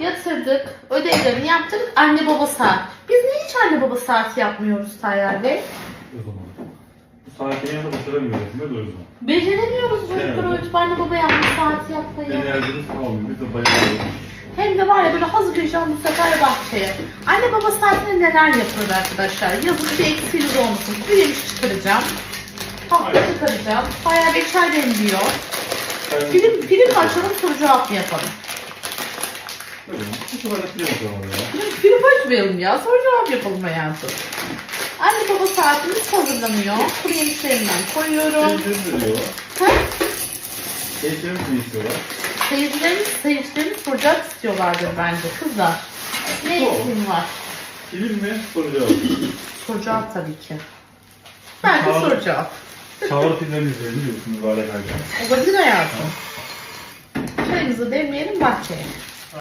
Yatırdık, ödevlerini yaptık, anne baba saat. Biz niye hiç anne baba saati yapmıyoruz Tayyar Bey? O zaman. Bu saatini yanında başaramıyoruz. Ne o yüzden. Beceremiyoruz çocuklar Evet. öğretip anne baba yapmış saati yapmayı. Enerjimiz kalmıyor. Biz de bayılıyoruz. Hem de var ya böyle hazırlayacağım bu sefer bahçeye. Anne baba saatinde neler yapılır arkadaşlar? Yazın bir eksiğiniz olmasın. Pirinç çıkaracağım. Tatlı Aynen. çıkaracağım. Bayağı bir çay demliyor. Film, film açalım soru cevap yapalım? Mi? Film yapalım ya. Film- açmayalım ya. Soru cevap yapalım hayatım. Anne baba saatimiz hazırlanıyor. Kuru yemişlerinden koyuyorum. Seyircilerimiz veriyorlar. Ha? Seyircilerimiz ne istiyorlar? Seyircilerimiz, seyircilerimiz soracak istiyorlardır bence kızlar. Ne Doğru. var? Film mi? Soru cevap. Soru cevap tabii ki. Bence Tamam. soru cevap. Çağrı filmlerini izleyebiliyorsunuz böyle kayacağım. Olabilir hayatım. Çayımızı demleyelim bahçeye.